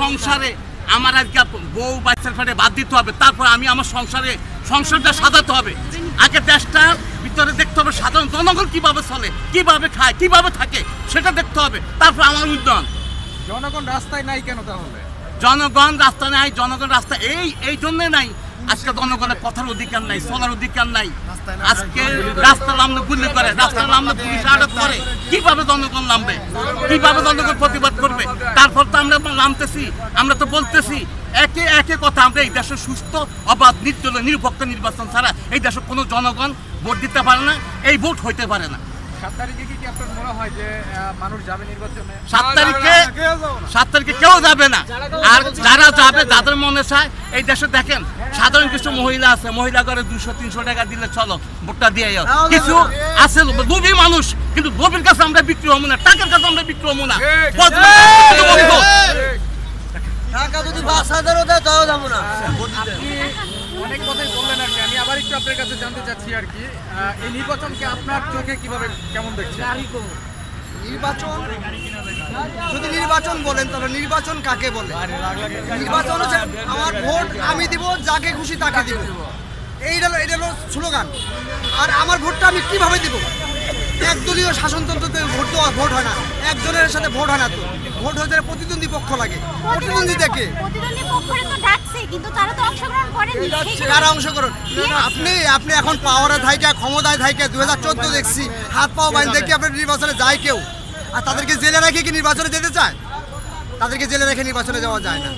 সংসারে আমার আজকে বউ বাচ্চার ফেটে বাদ দিতে হবে তারপর আমি আমার সংসারে সংসারটা সাজাতে হবে। আগে দেশটার ভিতরে দেখতে হবে সাধারণ জনগণ কীভাবে চলে কীভাবে খায় কীভাবে থাকে সেটা দেখতে হবে তারপর আমার উদ্যম জনগণ রাস্তায় নাই কেন তাহলে? জনগণ রাস্তা নাই জনগণ রাস্তা এই এই জন্যে নাই। আজকে জনগণের কথার অধিকার নাই চলার অধিকার নাই। আজকে রাস্তা নামলে গুলি করে রাস্তা নামলে পুলিশ আটক করে। কীভাবে জনগণ নামবে? কীভাবে জনগণ প্রতিবাদ করবে? তারপর তো আমরা নামতেছি আমরা তো বলতেছি একে একে কথা আমরা এই দেশে সুস্থ অবাধ নির্দল নিরপেক্ষ নির্বাচন ছাড়া এই দেশে কোনো জনগণ ভোট দিতে পারে না এই ভোট হইতে পারে না। সাত তারিখে কি কি আপনার মনে হয় যে মানুষ যাবে নির্বাচনে? সাত তারিখে সাত তারিখে কেউ যাবে না। আর যারা যাবে যাদের মনে চায় এই দেশে দেখেন সাধারণ কিছু মহিলা আছে মহিলা করে দুশো তিনশো টাকা দিলে চলো ভোটটা দিয়ে যাও কিছু আছে লোভী মানুষ কিন্তু লোভীর কাছে আমরা বিক্রি হব না টাকার কাছে আমরা বিক্রি হব না। জানতে চাচ্ছি আর কি এই নির্বাচনকে আপনার চোখে কীভাবে কেমন দেখছেন? নির্বাচন? যদি নির্বাচন বলেন তাহলে নির্বাচন কাকে বলে? নির্বাচন হচ্ছে আমার ভোট আমি দিব যাকে খুশি তাকে দিব। এইটা হলো এটা হলো স্লোগান। আর আমার ভোটটা আমি কীভাবে দিব? একদলীয় শাসনতন্ত্রতে ভোট দেওয়া ভোট হয় না। একজনের সাথে ভোট হয় না তো। ভোট হয়ে যায় প্রতিদ্বন্দ্বী পক্ষ লাগে। প্রতিদ্বন্দ্বী দেখে প্রতিদ্বন্দ্বী পক্ষরে তো ডাকছে কিন্তু তারা তো অংশগ্রহণ করেনি সেই অংশগ্রহণ? আপনি আপনি এখন পাওয়ারে থাইকে ক্ষমতায় থাইকে দু হাজার চোদ্দ দেখছি হাত পাও বাইন দেখে আপনি নির্বাচনে যায় কেউ? আর তাদেরকে জেলে রেখে কি নির্বাচনে যেতে চায়? তাদেরকে জেলে রেখে নির্বাচনে যাওয়া যায় না।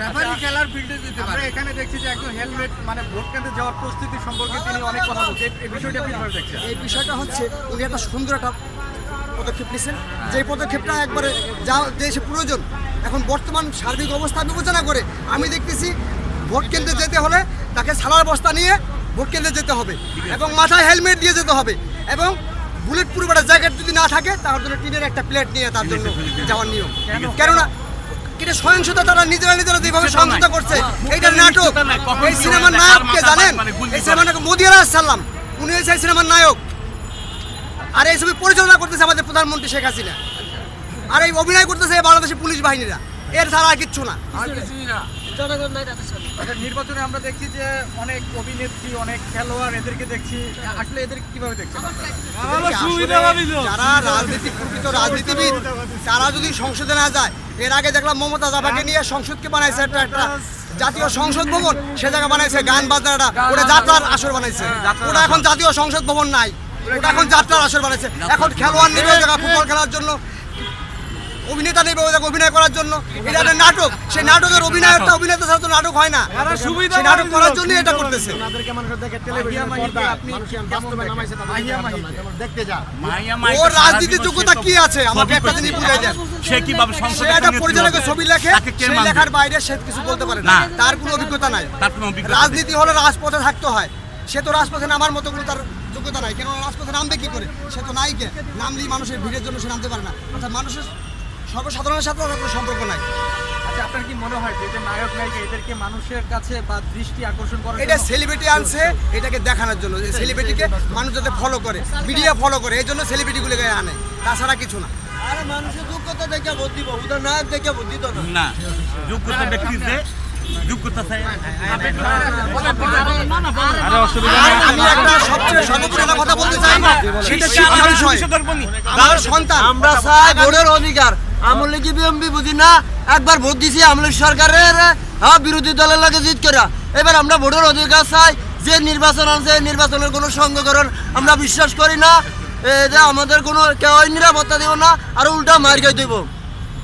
রেফারি খেলার ফিল্ডে যেতে পারে। এখানে দেখছি যে একজন হেলমেট মানে ভোট কেন্দ্রে যাওয়ার প্রস্তুতি সম্পর্কে তিনি অনেক কথা বলছেন। এই- বিষয়টা কীভাবে দেখছেন? এই বিষয়টা হচ্ছে উনি একটা সুন্দর একটা পদক্ষেপ নিয়েছেন যে পদক্ষেপটা একবারে যা দেশে প্রয়োজন এখন বর্তমান সার্বিক অবস্থা বিবেচনা করে আমি দেখতেছি ভোট কেন্দ্রে যেতে হলে তাকে সালার বস্তা নিয়ে ভোট কেন্দ্রে যেতে হবে এবং মাথায় হেলমেট দিয়ে যেতে হবে এবং বুলেট প্রুফ একটা জ্যাকেট যদি না থাকে তার জন্য টিনের একটা প্লেট নিয়ে তার জন্য যাওয়ার নিয়ম। কেননা এটা সহিংসতা তারা নিজেরা নিজেরা যেভাবে সহিংসতা করছে এইটা নাটক। এই সিনেমার হয়ে যায়, নায়ক কে জানেন? মানে এই। সিনেমার নায়ক মোদি আলাহ সাল্লাম। উনি হয়েছে সিনেমার নায়ক। আর এই ছবি পরিচালনা করতেছে আমাদের প্রধানমন্ত্রী শেখ হাসিনা। আর এই অভিনয় করতেছে এই বাংলাদেশের পুলিশ বাহিনীরা। এর ছাড়া আর কিচ্ছু না। আচ্ছা, নির্বাচনে আমরা দেখছি যে অনেক অভিনেত্রী অনেক খেলোয়াড় এদেরকে দেখছি। আসলে এদের কীভাবে দেখছেন যারা রাজনীতি প্রকৃত রাজনীতিবিদ তারা যদি সংসদে না যায় এর আগে দেখলাম মমতা জাবাকে নিয়ে সংসদকে বানাইছে একটা একটা জাতীয় সংসদ ভবন সে জায়গা বানাইছে গান বাজনাটা ওটা যাত্রার আসর বানাইছে। ওটা এখন জাতীয় সংসদ ভবন নাই। ওটা এখন যাত্রার আসর বানাইছে। এখন খেলোয়াড় নেবে জায়গা ফুটবল খেলার জন্য। অভিনেতা নেবে ওই অভিনয় করার জন্য। এটা একটা নাটক। সেই নাটকের অভিনয়টা অভিনেতা ছাড়া তো নাটক হয় না। সেই নাটক করার জন্য এটা করতেছে। ওর রাজনীতির যোগ্যতা কি আছে? আমাকে একটা জিনিস বুঝাই দেন। সে কীভাবে সংসদে একটা পরিচালকের ছবি লেখে। সেই লেখার বাইরে সে কিছু বলতে পারে না। না। তার কোনো অভিজ্ঞতা নাই। তার কোনো অভিজ্ঞতা রাজনীতি হলে রাজপথে থাকতে হয়। সে তো রাজপথে নামার মতো কোনো তার যোগ্যতা নাই। কেন রাজপথে নামবে কি করে? সে তো নাই কে। নামলেই মানুষের ভিড়ের জন্য সে নামতে পারে না। অর্থাৎ মানুষের সর্বসাধারণের সাথে তার কোনো সম্পর্ক নাই। আচ্ছা আপনার কি মনে হয় যে এই নায়ক নায়িকা এদেরকে মানুষের কাছে বা দৃষ্টি আকর্ষণ করার এটা সেলিব্রিটি আনছে এটাকে দেখানোর জন্য যে সেলিব্রিটিকে মানুষ যাতে ফলো করে মিডিয়া ফলো করে এই জন্য সেলিব্রিটিগুলোকে আনে তাছাড়া কিছু না। আরে মানুষের যোগ্যতা দেখে ভোট দিব ওদের নায়ক দেখে ভোট দিত না। যোগ্যতা ব্যক্তিতে যোগ্যতা চাই আর আমি একটা সবচেয়ে সর্বোপরি একটা কথা বলতে চাই সেটা শিক্ষা বিষয়। আমার সন্তান। আমরা চাই ভোটের অধিকার। আমলে কি বিএমপি বুঝি না? একবার ভোট দিছি আমলের সরকারের হ্যাঁ বিরোধী দলের লাগে জিত করা এবার আমরা ভোটের অধিকার চাই। যে নির্বাচন আছে নির্বাচনের কোনো সঙ্গকরণ আমরা বিশ্বাস করি না। যে আমাদের কোনো কেউ নিরাপত্তা দেব না, আর উল্টা মার খাই দেব।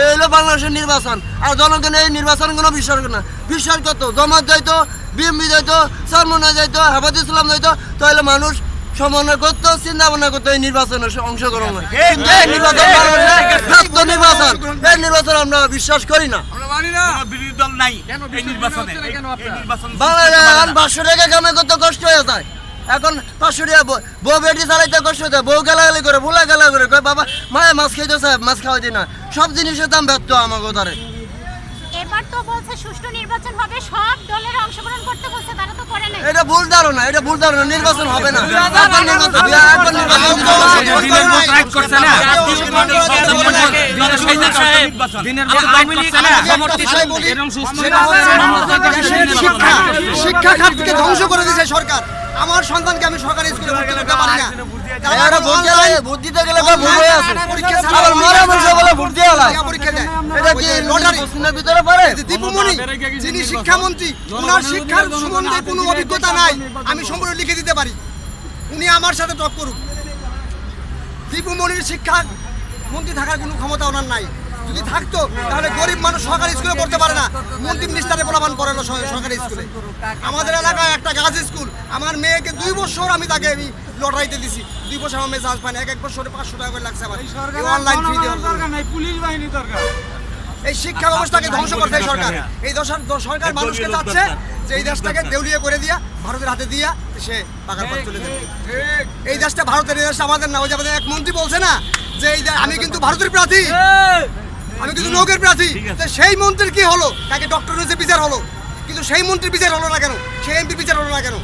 এই হলো বাংলাদেশের নির্বাচন। আর জনগণ এই নির্বাচন কোনো বিশ্বাস করে না। বিশ্বাস করতো জমাত যাইতো বিএমপি যাইতো সালমনা যাইতো, হেফাজ ইসলাম যাইতো, তাহলে মানুষ সমন্বয় করতো চিন্তা ভাবনা করতো এই নির্বাচনে অংশগ্রহণ। নির্বাচন নির্বাচন এই নির্বাচন আমরা বিশ্বাস করি না। পাঁচশো টাকা কামে কষ্ট হয়ে যায়। এখন পাঁচশো টাকা বউ- বেটি চালাইতে কষ্ট হয়ে যায়। বউ গালাগালি করে ভুলা গালা করে কয় বাবা মায়ে মাছ খাইতে মাছ না। সব জিনিসের দাম ব্যর্থ আমাকে তারে এবার তো বলছে সুষ্ঠু নির্বাচন হবে সব দলের অংশগ্রহণ করতে বলছে তারা তো করে নাই। এটা ভুল ধারণা এটা ভুল ধারণা নির্বাচন হবে না। একবার নির্বাচন একবার নির্বাচন শিক্ষা। শিক্ষা খাতকে ধ্বংস করে দিয়েছে সরকার। আমার সন্তানকে আমি সরকারি স্কুলে ভর্তি করতে পারি না। ভোট ভোট দিতে গেলে ভুল হয়ে আছে আবার মরা বলে ভোট দেয় এটা কি লটারি? ভিতরে পারে দীপুমণি যিনি শিক্ষামন্ত্রী ওনার শিক্ষার সম্বন্ধে কোনো অভিজ্ঞতা নাই। আমি সম্পূর্ণ লিখে দিতে পারি। উনি আমার সাথে টক করুক। দীপুমণির শিক্ষা মন্ত্রী থাকার কোনো ক্ষমতা ওনার নাই। যদি থাকতো তাহলে গরিব মানুষ সরকারি স্কুলে পড়তে পারে না। মন্ত্রী মিনিস্টারে প্রলাপন স- সরকারি স্কুলে। আমাদের এলাকায় একটা গাছ স্কুল। আমার মেয়েকে দুই বছর আমি তাকে আমি লটারিতে দিছি। দুই বছর আমার মেয়ে চান্স পায় এক এক বছরে পাঁচশো টাকা করে লাগছে আমার। অনলাইন দেওয়ার। পুলিশ বাহিনী দরকার। এই শিক্ষা ব্যবস্থাকে ধ্বংস করতে সরকার। এই সরকার মানুষকে চাচ্ছে যে এই দেশটাকে দেউলিয়ে করে দিয়া ভারতের হাতে দিয়া সে বাগার পথ চলে যাবে। এই দেশটা ভারতের এই দেশটা আমাদের না ওই যে আমাদের এক মন্ত্রী বলছে না যে এই দে- আমি কিন্তু ভারতের প্রার্থী। আমি কিন্তু নৌকের প্রার্থী। তো সেই মন্ত্রীর কি হলো? তাকে ডক্টর বিচার হলো? কিন্তু সেই মন্ত্রীর বিচার হলো না কেন? সেই এমপি বিচার হলো না কেন?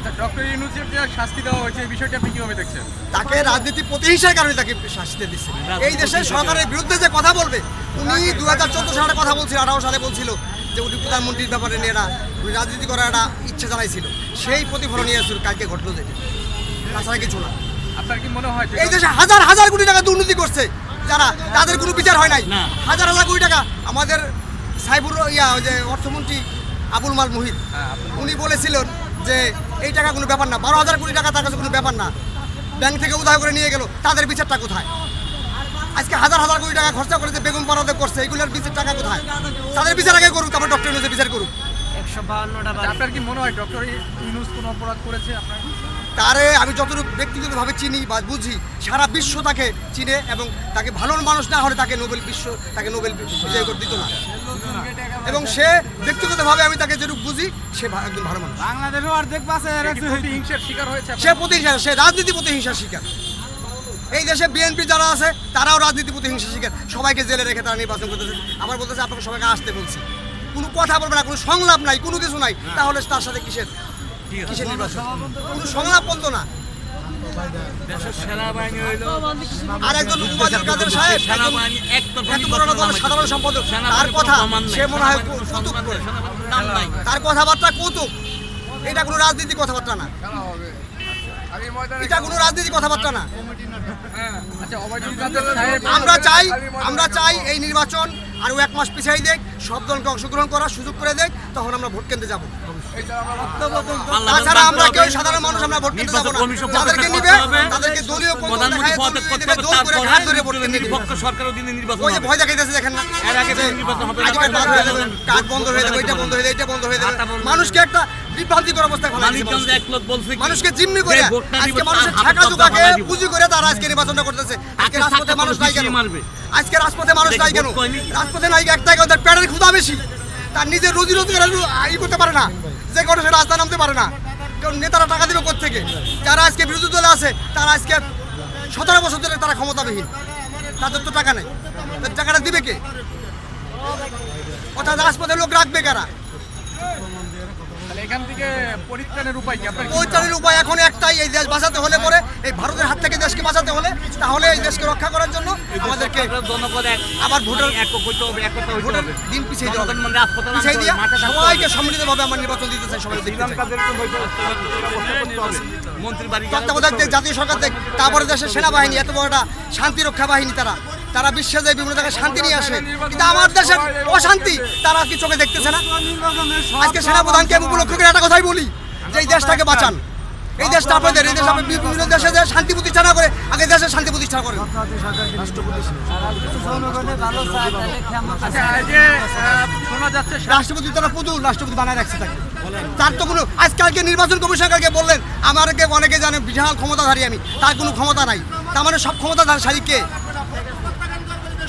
আচ্ছা ডক্টর ইউনুসের যে শাস্তি দেওয়া হয়েছে এই বিষয়টা আপনি কীভাবে দেখছেন? তাকে রাজনীতি প্রতিহিংসার কারণে তাকে শাস্তি দিচ্ছে। এই দেশের সরকারের বিরুদ্ধে যে কথা বলবে উনি দু হাজার চোদ্দ সালে কথা বলছিল আঠারো সালে বলছিল যে উনি প্রধানমন্ত্রীর ব্যাপারে নিয়ে এরা উনি রাজনীতি করার একটা ইচ্ছা জানাইছিল। সেই প্রতিফলন নিয়ে আসছিল কালকে ঘটলো যেটা। তাছাড়া কিছু না। আপনার কি মনে হয় এই দেশে হাজার হাজার কোটি টাকা দুর্নীতি করছে। যারা তাদের কোনো বিচার হয় নাই। হাজার হাজার কোটি টাকা আমাদের সাইবুর ইয়া ওই যে অর্থমন্ত্রী আবুল মাল মুহিত উনি বলেছিলেন যে এই টাকা কোনো ব্যাপার না বারো হাজার কোটি টাকা তার কাছে কোনো ব্যাপার না। ব্যাংক থেকে উধার করে নিয়ে গেল তাদের বিচারটা কোথায়? আজকে হাজার হাজার কোটি টাকা খরচা করে যে বেগুন পাড়াতে করছে এগুলোর বিচার টাকা কোথায়? তাদের বিচার আগে করুক তারপর ডক্টর ইউনুসের বিচার করুক। আপনার কি মনে হয় ডক্টর ইউনুস কোনো অপরাধ করেছে আপনার? তারে আমি যতটুকু ব্যক্তিগতভাবে চিনি বা বুঝি সারা বিশ্ব তাকে চিনে এবং তাকে ভালো মানুষ না হলে তাকে নোবেল বিশ্ব তাকে নোবেল বিজয় করে দিত না। এবং সে ব্যক্তিগতভাবে আমি তাকে যেটুকু বুঝি সে একজন ভালো মানুষ। বাংলাদেশেও অর্ধেক পাশে হিংসার শিকার হয়েছে সে প্রতিহিংসা সে রাজনীতি প্রতিহিংসার শিকার। এই দেশে বিএনপি যারা আছে তারাও রাজনীতি প্রতিহিংসার শিকার। সবাইকে জেলে রেখে তারা নির্বাচন করতেছে। আবার বলতেছে আপনাকে সবাইকে আসতে বলছি। কোনো কথা বলবে না কোনো সংলাপ নাই কোনো কিছু নাই। তাহলে তার সাথে কিসের? কিসের নির্বাচন? কোনো সংলাপ বলতো না। আর একজন উপাচার কাদের সাহেব? এত বড় সাধারণ সম্পাদক তার কথা সে মনে হয় কৌতুক করে। নাই তার কথাবার্তা কৌতুক। এটা কোনো রাজনীতি কথাবার্তা না। এটা কোনো রাজনীতি কথাবার্তা না। আমরা চাই আমরা চাই এই নির্বাচন আরও এক মাস পিছাই দেখ সব দলকে অংশগ্রহণ করার সুযোগ করে দেখ তখন আমরা ভোট কেন্দ্রে যাব। তাছাড়া আমরা কেউ সাধারণ মানুষ আমরা ভোট কেন্দ্রে যাব না। যাদেরকে নিবে তাদেরকে দলীয়। ভয় দেখাইতেছে দেখেন না। কাজ বন্ধ হয়ে যাবে এটা বন্ধ হয়ে যাবে এটা বন্ধ হয়ে যাবে। মানুষকে একটা বিভ্রান্তিকর অবস্থায় মানিকগঞ্জে এক লোক বলছে মানুষকে জিম্মি করে যে ভোটটা দিব আজকে মানুষের হাতে জোগাকে পুঁজি করে তারা আজকে নির্বাচনটা করতেছে। আজকে রাজপথে মানুষ নাই কেন আজকে রাজপথে মানুষ নাই কেন রাজপথে নাই একটাই কারণ তার ক্ষুধা বেশি। তার নিজের রোজি রোজগার ই করতে পারে না। যে কোনো সে রাস্তা নামতে পারে না। কারণ নেতারা টাকা দেবে থেকে যারা আজকে বিরোধী দলে আছে তারা আজকে সতেরো বছর ধরে তারা ক্ষমতাবিহীন। তাদের তো টাকা নেই। তাদের টাকাটা দিবে কে? অর্থাৎ রাজপথে লোক রাখবে কারা? এখান থেকে পরিত্রাণের উপায় কি? পরিত্রাণের উপায় এখন একটাই এই দেশ বাঁচাতে হলে পরে এই ভারতের হাত থেকে দেশকে বাঁচাতে হলে তাহলে এই দেশকে রক্ষা করার জন্য আমাদেরকে আবার ভোটার হইতে ভোটার দিন পিছিয়ে জনগণ মানে পিছিয়ে দিয়ে সবাইকে সম্মিলিতভাবে আমার নির্বাচন দিতে চাই সবাই মন্ত্রী তত্ত্বাবধায়ক দেখ, জাতীয় সরকার দেখ তারপরে দেশের সেনাবাহিনী এত বড় একটা শান্তি রক্ষা বাহিনী তারা। তারা বিশ্বে যায় বিভিন্ন জায়গায় শান্তি নিয়ে আসে কিন্তু আমার দেশের অশান্তি। তারা কি চোখে দেখতেছে না? আজকে সেনাপ্রধানকে আমি উপলক্ষ করে একটা কথাই বলি যে এই দেশটাকে বাঁচান। এই দেশটা আপনাদের এই দেশ আপনি বিভিন্ন দেশে যে শান্তি প্রতিষ্ঠা না করে আগে দেশের শান্তি প্রতিষ্ঠা করেন। আচ্ছা শোনা যাচ্ছে রাষ্ট্রপতি তারা পুতুল রাষ্ট্রপতি বানায় রাখছে তাকে। তার তো কোনো আজকালকে নির্বাচন কমিশন কালকে বললেন আমাকে অনেকে জানে বিশাল ক্ষমতাধারী আমি তার কোনো ক্ষমতা নাই। তার মানে সব ক্ষমতা ক্ষমতাধারী কে?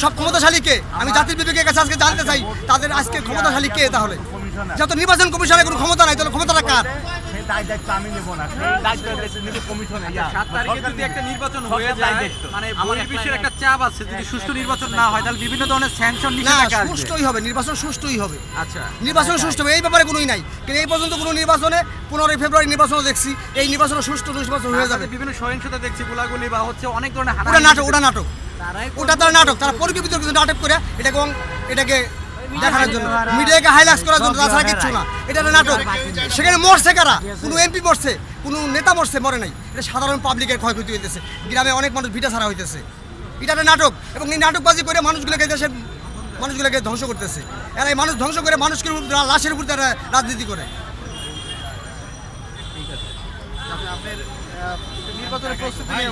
সব ক্ষমতাশালী কে? আমি জাতির বিবেকের কাছে আজকে জানতে চাই তাদের আজকে ক্ষমতাশালী কে তাহলে? যত নির্বাচন কমিশনের কোনো ক্ষমতা নাই তাহলে ক্ষমতাটা কার। মানে আমার বহির্বিশ্বের একলাই- একটা চাপ আছে যদি সুষ্ঠু নির্বাচন না হয় তাহলে বিভিন্ন ধরনের স্যাংশন না নিষেধাজ্ঞা আসবে। সুষ্ঠুই হবে নির্বাচন সুষ্ঠুই হবে। আচ্ছা। নির্বাচন সুষ্ঠু হবে এই ব্যাপারে কোনোই নাই। কিন্তু এই পর্যন্ত কোনো নির্বাচনে পনেরোই ফেব্রুয়ারি নির্বাচনও দেখছি এই নির্বাচন সুষ্ঠু নির্বাচন হয়ে যাবে। বিভিন্ন সহিংসতা দেখছি গোলাগুলি বা হচ্ছে অনেক ধরনের নাটক ওটা নাটক। ওটা তারা নাটক তারা পরিকল্পিত কিন্তু নাটক করে এটাকে এটাকে দেখানোর জন্য। মিডিয়াকে হাইলাইট করার জন্য তাছাড়া কিচ্ছু না। এটা একটা নাটক। সেখানে মরছে কারা? কোনো এমপি মরছে কোনো নেতা মরছে মরে নাই। এটা সাধারণ পাবলিকের ক্ষয়ক্ষতি হইতেছে। গ্রামে অনেক মানুষ ভিটা ছাড়া হইতেছে। এটা একটা নাটক। এবং এই নাটকবাজি করে মানুষগুলোকে দেশের মানুষগুলোকে ধ্বংস করতেছে। এরা এই মানুষ ধ্বংস করে মানুষকে লাশের উপর তারা রাজনীতি করে। আপনার নির্বাচনের প্রস্তুতি নিয়ে